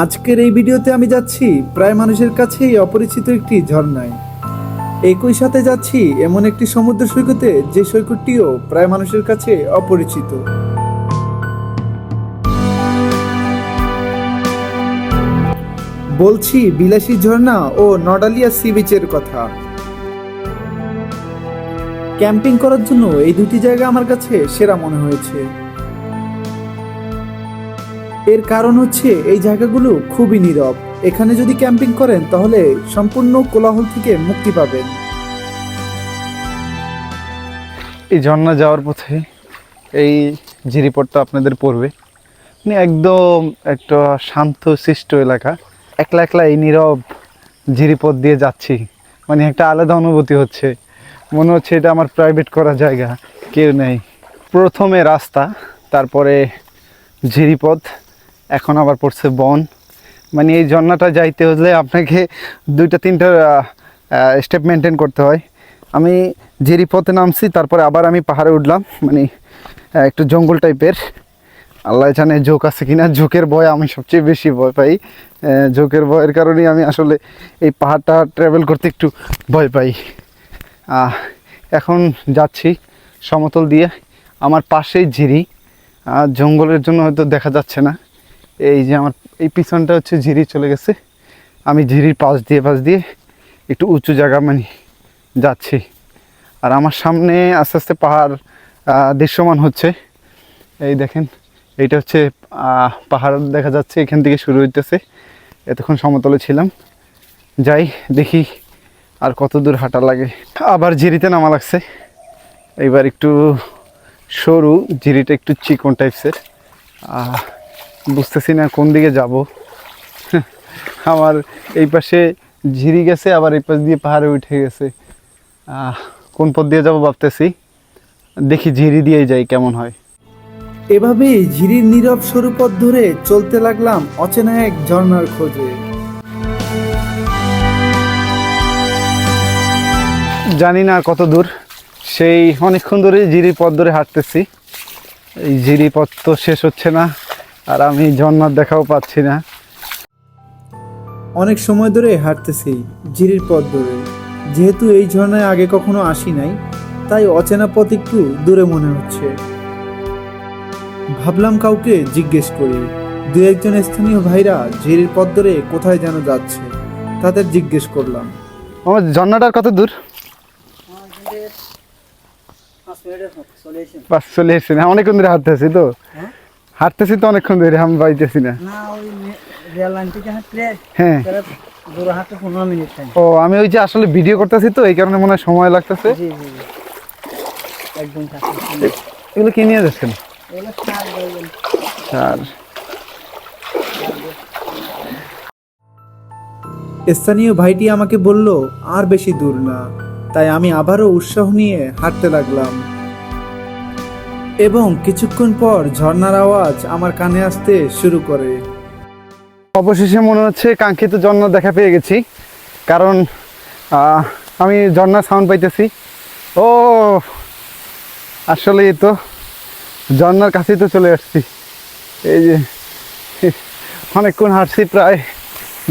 আজকের এই ভিডিওতে আমি যাচ্ছি প্রায় মানুষের কাছেই অপরিচিত একটি ঝর্ণায়। একই সাথে যাচ্ছি এমন একটি সমুদ্র সৈকতে যে সৈকতটিও প্রায় মানুষের কাছে অপরিচিত। বলছি, বিলাসী ঝর্ণা ও নডালিয়া সি বিচের কথা। ক্যাম্পিং করার জন্য এই দুটি জায়গা আমার কাছে সেরা মনে হয়েছে। এর কারণ হচ্ছে এই জায়গাগুলো খুবই নীরব। এখানে যদি ক্যাম্পিং করেন, তাহলে সম্পূর্ণ কোলাহল থেকে মুক্তি পাবেন। এই ঝর্ণা যাওয়ার পথে এই জিরিপটটা আপনাদের পড়বে। মানে একদম একটা শান্ত, সৃষ্ট এলাকা। একলা একলা এই নীরব ঝিরিপথ দিয়ে যাচ্ছি। মানে একটা আলাদা অনুভূতি হচ্ছে। মনে হচ্ছে এটা আমার প্রাইভেট করা জায়গা, কেউ নেই। প্রথমে রাস্তা, তারপরে ঝিরিপথ এখন আবার পড়ছে বন। মানে এই ঝর্ণাটা যাইতে হলে আপনাকে দুইটা, তিনটা স্টেপ মেনটেন করতে হয়। আমি জেরি পথে নামছি, তারপরে আবার আমি পাহাড়ে উঠলাম। মানে একটু জঙ্গল টাইপের আল্লাহ জানে ঝোঁক আছে কিনা। ঝোঁকের ভয় আমি সবচেয়ে বেশি ভয় পাই। ঝোঁকের ভয়ের কারণেই আমি আসলে এই পাহাড়টা ট্রাভেল করতে একটু ভয় পাই। এখন যাচ্ছি সমতল দিয়ে। আমার পাশেই ঝিরি। জঙ্গলের জন্য হয়তো দেখা যাচ্ছে না। এই যে আমার, এই পিছনটা হচ্ছে ঝিরি চলে গেছে। আমি ঝিরির পাশ দিয়ে পাশ দিয়ে একটু উঁচু জায়গা মানে যাচ্ছি। আর আমার সামনে আস্তে আস্তে পাহাড় দৃশ্যমান হচ্ছে। এই দেখেন, এইটা হচ্ছে পাহাড় দেখা যাচ্ছে, এখান থেকে শুরু হইতেছে। এতক্ষণ সমতলে ছিলাম। যাই, দেখি আর কত দূর হাঁটা লাগে। আবার ঝিরিতে নামা লাগছে। এইবার একটু সরু, ঝিরিটা একটু চিকন টাইপসের বুঝতেছি না কোন দিকে যাব। আমার এই পাশে ঝিরি গেছে আবার এই পাশ দিয়ে পাহাড়ে উঠে গেছে। কোন পথ দিয়ে যাব ভাবতেছি। দেখি ঝিরি দিয়েই যাই কেমন হয়। এভাবেই ঝিরির নীরব সরু পথ ধরে চলতে লাগলাম অচেনা এক ঝর্ণার খোঁজে। জানি না কত দূর সেই অনেকক্ষণ ধরে জিরি পথ ধরে হাঁটতেছি। এই জিরি পথ তো শেষ হচ্ছে না। আর আমি ঝর্ণার দেখাও পাচ্ছি না। অনেক সময় ধরে হাঁটতেছি ঝিরির পথ ধরে। যেহেতু এই ঝর্ণায় আগে কখনো আসি নাই তাই অচেনা পথ একটু দূরে মনে হচ্ছে। ভাবলাম কাউকে জিজ্ঞেস করি দু একজন স্থানীয় ভাইরা ঝিরির পথ ধরে কোথায় যেন যাচ্ছে তাদের জিজ্ঞেস করলাম। আমার ঝর্ণাটার কত দূর? চলে এসেছি না অনেকক্ষণ ধরে হাঁটতেছি তো। হাঁটতেছি তো অনেকক্ষণ ধরে আমি পাইতেছি না। হ্যাঁ। ও আমি ওই যে আসলে ভিডিও করতেছি তো এই কারণে মনে হয় সময় লাগতেছে। এগুলো কি নিয়ে যাচ্ছেন? সার স্থানীয় ভাইটি আমাকে বলল আর বেশি দূর না। তাই আমি আবারও উৎসাহ নিয়ে হাঁটতে লাগলাম। এবং কিছুক্ষণ পর ঝর্নার আওয়াজ আমার কানে আসতে শুরু করে। অবশেষে মনে হচ্ছে কাঙ্ক্ষিত ঝর্ণা দেখা পেয়ে গেছি, কারণ আমি ঝর্ণার সাউন্ড পাইতেছি। ও আসলে তো, ঝর্ণার কাছেই তো চলে আসছি। এই যে, অনেকক্ষণ হাঁটছি প্রায়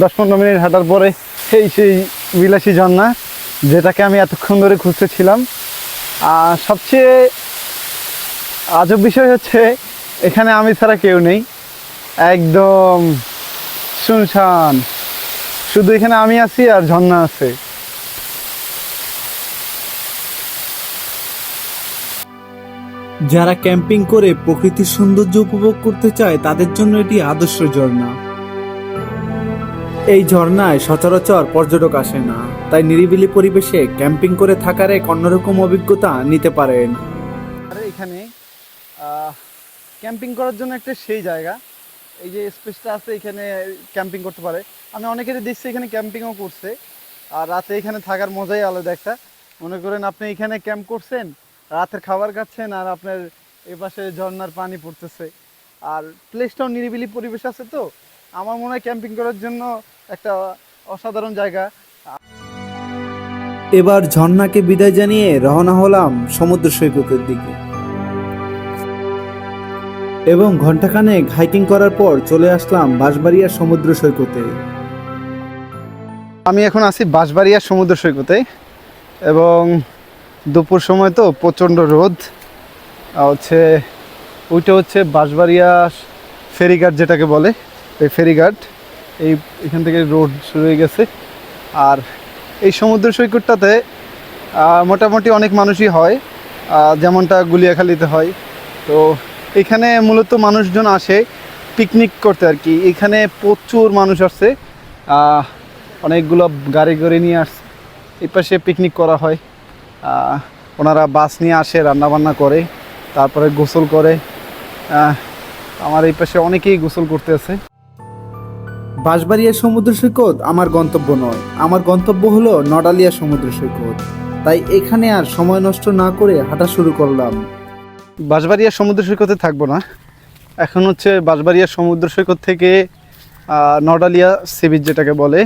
দশ পনেরো মিনিট হাঁটার পরে এই সেই বিলাসী ঝর্ণা, যেটাকে আমি এতক্ষণ ধরে খুঁজতেছিলাম। আর সবচেয়ে আজব বিষয় হচ্ছে এখানে আমি ছাড়া কেউ নেই। একদম শুনশান। শুধু এখানে আমি আছি আর ঝর্ণা আছে। যারা ক্যাম্পিং করে প্রকৃতির সৌন্দর্য উপভোগ করতে চায় তাদের জন্য এটি আদর্শ ঝর্ণা। এই ঝর্ণায় সচরাচর পর্যটক আসে না তাই নিরিবিলি পরিবেশে ক্যাম্পিং করে থাকার এক অন্যরকম অভিজ্ঞতা নিতে পারেন। আর এখানে ক্যাম্পিং করার জন্য একটা সেই জায়গা। এই যে স্পেসটা আছে, এখানে ক্যাম্পিং করতে পারে। আমি অনেকেরই দেখছি এখানে ক্যাম্পিংও করছে। আর রাতে এখানে থাকার মজাই আলাদা একটা। মনে করেন আপনি এখানে ক্যাম্প করছেন, রাতের খাবার খাচ্ছেন আর আপনার এপাশে ঝর্ণার পানি পড়তেছে। আর প্লেসটাও নিরিবিলি পরিবেশ আছে তো। আমার মনে হয় ক্যাম্পিং করার জন্য একটা অসাধারণ জায়গা। এবার ঝর্ণাকে বিদায় জানিয়ে রওনা হলাম সমুদ্র সৈকতের দিকে। এবং ঘন্টাখানেক হাইকিং করার পর চলে আসলাম বাঁশবাড়িয়া সমুদ্র সৈকতে। আমি এখন আছি বাঁশবাড়িয়া সমুদ্র সৈকতে এবং দুপুর সময় তো প্রচণ্ড রোদ। হচ্ছে, ওইটা হচ্ছে বাঁশবাড়িয়া ফেরিঘাট যেটাকে বলে, এই ফেরিঘাট। এই, এখান থেকে রোড শুরু হয়ে গেছে। আর এই সমুদ্র সৈকতটাতে মোটামুটি অনেক মানুষই হয়। যেমনটা গুলিয়াখালিতে হয়। তো এখানে মূলত মানুষজন আসে পিকনিক করতে আর কি। এখানে প্রচুর মানুষ আসছে। অনেকগুলো গাড়ি করে নিয়ে আসছে এই পাশে পিকনিক করা হয়। ওনারা বাস নিয়ে আসে, রান্নাবান্না করে, তারপরে গোসল করে। আমার এই পাশে অনেকেই গোসল করতে আছে। বাঁশবাড়িয়া সমুদ্র সৈকত আমার গন্তব্য নয়। আমার গন্তব্য হলো নডালিয়া সমুদ্র সৈকত। তাই এখানে আর সময় নষ্ট না করে হাঁটা শুরু করলাম। বাঁশবাড়িয়া সমুদ্র সৈকতে থাকব না। এখন হচ্ছে বাঁশবাড়িয়া সমুদ্র সৈকত থেকে নডালিয়া সি বিচ যেটাকে বলে,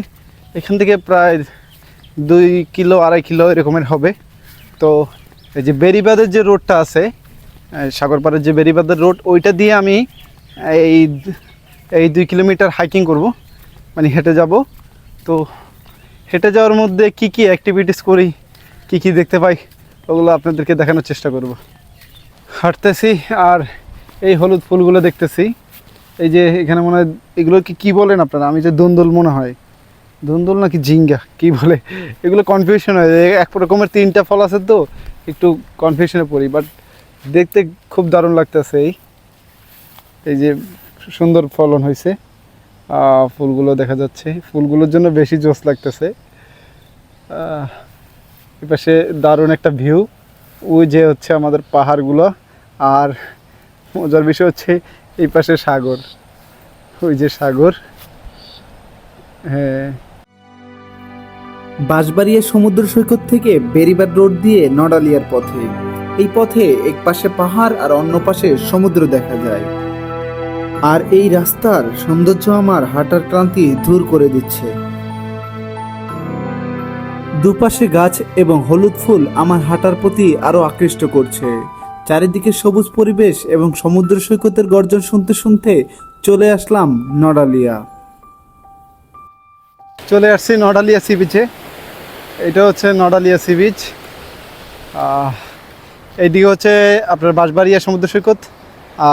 এখান থেকে প্রায় দুই কিলো, আড়াই কিলো এরকমের হবে। তো এই যে বেরিবাদের যে রোডটা আছে সাগরপাড়ের যে বেরিবাদের রোড, ওইটা দিয়ে আমি এই এই দুই কিলোমিটার হাইকিং করব। মানে হেঁটে যাব। তো হেঁটে যাওয়ার মধ্যে কি কি অ্যাক্টিভিটিস করি, কি কি দেখতে পাই, ওগুলো আপনাদেরকে দেখানোর চেষ্টা করব। হাঁটতেছি আর এই হলুদ ফুলগুলো দেখতেছি। এই যে এখানে মনে হয় এগুলো কি কী বলেন আপনারা? আমি যে দন্দল মনে হয়। দন্দল নাকি জিঙ্গা? কি বলে? এগুলো কনফিউশন হয়। এক রকমের তিনটা ফল আছে তো, একটু কনফিউশনে পড়ি। বাট দেখতে খুব দারুণ লাগতেছে এই। এই যে সুন্দর ফলন হয়েছে। ফুলগুলো দেখা যাচ্ছে। ফুলগুলোর জন্য বেশি জোস লাগতেছে। এপাশে দারুণ একটা ভিউ ওই যে হচ্ছে আমাদের পাহাড়গুলো। আর মজার বিষয় হচ্ছে এই পাশে সাগর। ওই যে সাগর। হ্যাঁ। বাঁশবাড়িয়া সমুদ্র সৈকত থেকে বেরিবাদ রোড দিয়ে নডালিয়ার পথে। এই পথে এক পাশে পাহাড় আর অন্য পাশে সমুদ্র দেখা যায়। আর এই রাস্তার সৌন্দর্য আমার হাঁটার ক্লান্তি দূর করে দিচ্ছে। দুপাশে গাছ এবং হলুদ ফুল আমার হাঁটার প্রতি আরও আকৃষ্ট করছে। চারিদিকে সবুজ পরিবেশ এবং সমুদ্র সৈকতের গর্জন শুনতে শুনতে চলে আসলাম নডালিয়া। চলে আসছি নডালিয়া সি বিচে এটা হচ্ছে নডালিয়া সি বিচ এইদিকে হচ্ছে আপনার বাঁশবাড়িয়া সমুদ্র সৈকত।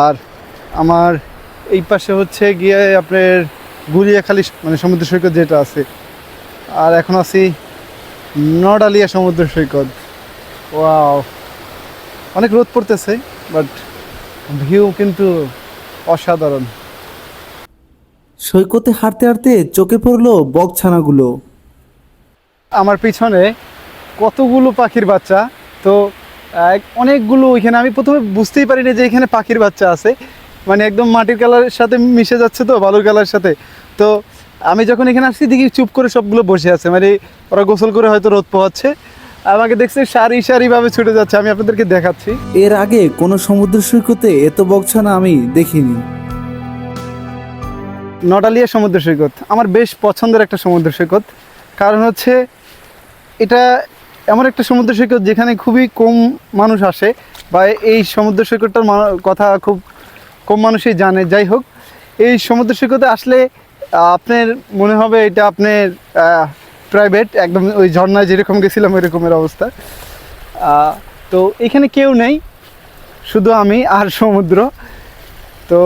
আর আমার এই পাশে হচ্ছে গিয়ে আপনার গুলিয়াখালী মানে সমুদ্র সৈকত যেটা আছে। আর এখন আছি নডালিয়া সমুদ্র সৈকত। ওয়াও। অনেক রোদ পড়তেছে বাট ভিউ কিন্তু অসাধারণ। সৈকতে হাঁটতে হাঁটতে চোখে পড়ল বকছানাগুলো। আমার পিছনে কতগুলো পাখির বাচ্চা তো অনেকগুলো ওইখানে আমি প্রথমে বুঝতেই পারিনি যে এখানে পাখির বাচ্চা আছে। মানে একদম মাটির কালারের সাথে মিশে যাচ্ছে তো বালুর কালারের সাথে। তো আমি যখন এখানে আসছি দেখি চুপ করে সবগুলো বসে আছে। মানে ওরা গোসল করে হয়তো রোদ পোহাচ্ছে। আমাকে দেখছে সারি সারিভাবে ছুটে যাচ্ছে আমি আপনাদেরকে দেখাচ্ছি। এর আগে কোনো সমুদ্র সৈকতে এত বকছানা আমি দেখিনি। নডালিয়া সমুদ্র সৈকত আমার বেশ পছন্দের একটা সমুদ্র সৈকত। কারণ হচ্ছে এটা এমন একটা সমুদ্র সৈকত যেখানে খুবই কম মানুষ আসে বা এই সমুদ্র সৈকতটার কথা খুব কম মানুষই জানে। যাই হোক এই সমুদ্র সৈকতে আসলে আপনার মনে হবে এটা আপনার প্রাইভেট একদম ওই ঝর্ণায় যেরকম গেছিলাম ওই রকমের অবস্থা তো এখানে কেউ নেই, শুধু আমি আর সমুদ্র। তো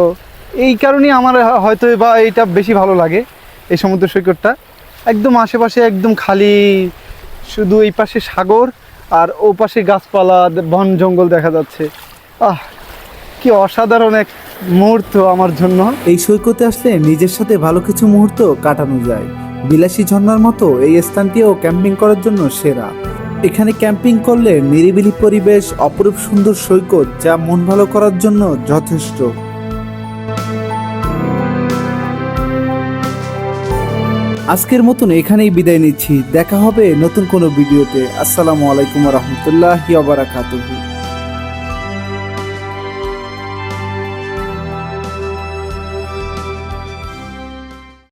এই কারণেই আমার হয়তো বা এটা বেশি ভালো লাগে, এই সমুদ্র সৈকতটা। একদম আশেপাশে একদম খালি শুধু এই পাশে সাগর আর ও পাশে গাছপালা, বন জঙ্গল দেখা যাচ্ছে। আহ, কি অসাধারণ এক মুহূর্ত আমার জন্য। এই সৈকতে আসলে নিজের সাথে ভালো কিছু মুহূর্ত কাটানো যায়। বিলাসী ঝর্ণার মতো এই স্থানটিও ক্যাম্পিং করার জন্য সেরা। এখানে ক্যাম্পিং করলে নিরিবিলি পরিবেশ, অপরূপ সুন্দর সৈকত, যা মন ভালো করার জন্য যথেষ্ট। আজকের মতন এখানেই বিদায় নিচ্ছি। দেখা হবে নতুন কোনো ভিডিওতে। আসসালামু আলাইকুম রহমতুল্লাহ বারাকাতুহু।